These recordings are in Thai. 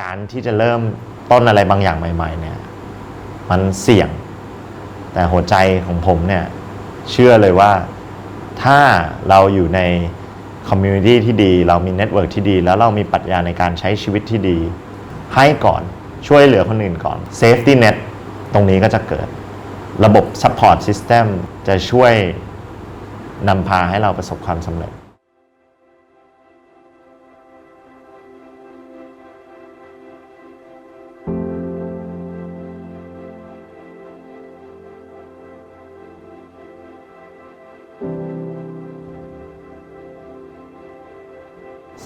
การที่จะเริ่มต้นอะไรบางอย่างใหม่ๆเนี่ยมันเสี่ยง แต่หัวใจของผมเนี่ยเชื่อเลยว่าถ้าเราอยู่ในคอมมูนิตี้ที่ดี เรามีเน็ตเวิร์กที่ดี แล้วเรามีปรัชญาในการใช้ชีวิตที่ดี ให้ก่อนช่วยเหลือคนอื่นก่อน Safety Net ตตรงนี้ก็จะเกิด ระบบ Support System จะช่วยนำพาให้เราประสบความสำเร็จ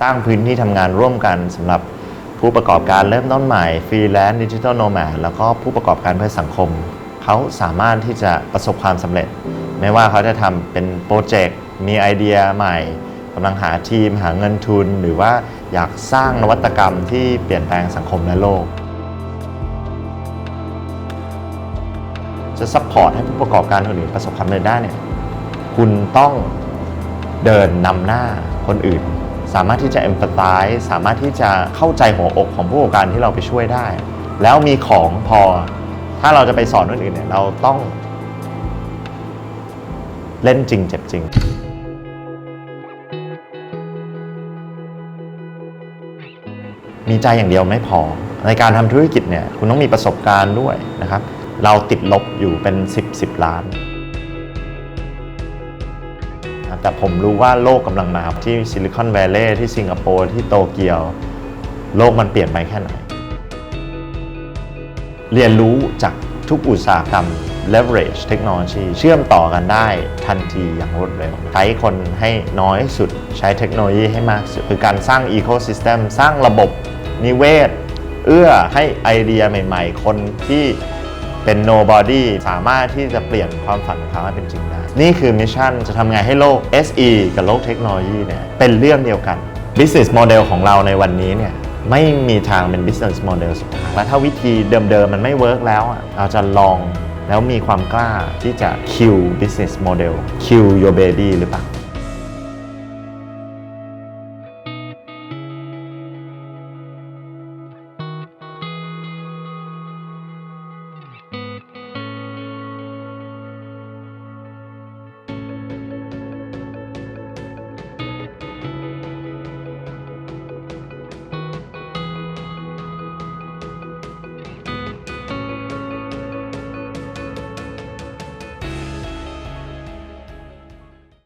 สร้างพื้นที่ทำงานร่วมกันสำหรับผู้ประกอบการเริ่มต้นใหม่ฟรีแลนซ์ดิจิทัลโนแมดแล้วก็ผู้ประกอบการเพื่อสังคม เขาสามารถที่จะประสบความสำเร็จ ไม่ว่าเขาจะทำเป็นโปรเจกต์มีไอเดียใหม่กำลังหาทีมหาเงินทุน หรือว่าอยากสร้างนวัตกรรมที่เปลี่ยนแปลงสังคมและโลก จะซัพพอร์ตให้ผู้ประกอบการคนอื่นประสบความสำเร็จได้เนี่ยคุณต้องเดินนำหน้าคนอื่น สามารถที่จะ empathize สามารถที่จะเข้าใจหัวอกของผู้ประกอบการที่เราไปช่วยได้ แล้วมีของพอ ถ้าเราจะไปสอนคนอื่นเนี่ยเราต้อง เล่นจริงเจ็บจริงมีใจอย่างเดียวไม่พอ ในการทำธุรกิจเนี่ยคุณต้องมีประสบการณ์ด้วยนะครับ เราติดลบอยู่เป็น 10 10 ล้าน แต่ผมรู้ว่าโลกกำลังมาที่ซิลิคอนแวลลย์ที่สิงคโปร์ที่โตเกียว โลกมันเปลี่ยนไปแค่ไหน เรียนรู้จากทุกอุตสาหกรรม leverage เทคโนโลยีเชื่อมต่อกันได้ทันทีอย่างรวดเร็ว ใช้คนให้น้อยสุดใช้เทคโนโลยีให้มากสุด คือการสร้าง ecosystem สร้างระบบนิเวศ เอื้อให้ไอเดียใหม่ ๆ คนที่เป็น nobody สามารถที่จะเปลี่ยนความฝันของเขาให้เป็นจริงได้ นี่คือมิชชั่นจะทำไงให้โลก SE กับโลกเทคโนโลยีเนี่ยเป็นเรื่องเดียวกัน business model ของเราในวันนี้เนี่ยไม่มีทางเป็น business model สุดท้ายและถ้าวิธีเดิมๆ มันไม่เวิร์กแล้วอะเราจะลองแล้วมีความกล้าที่จะ kill business model kill your baby หรือเปล่า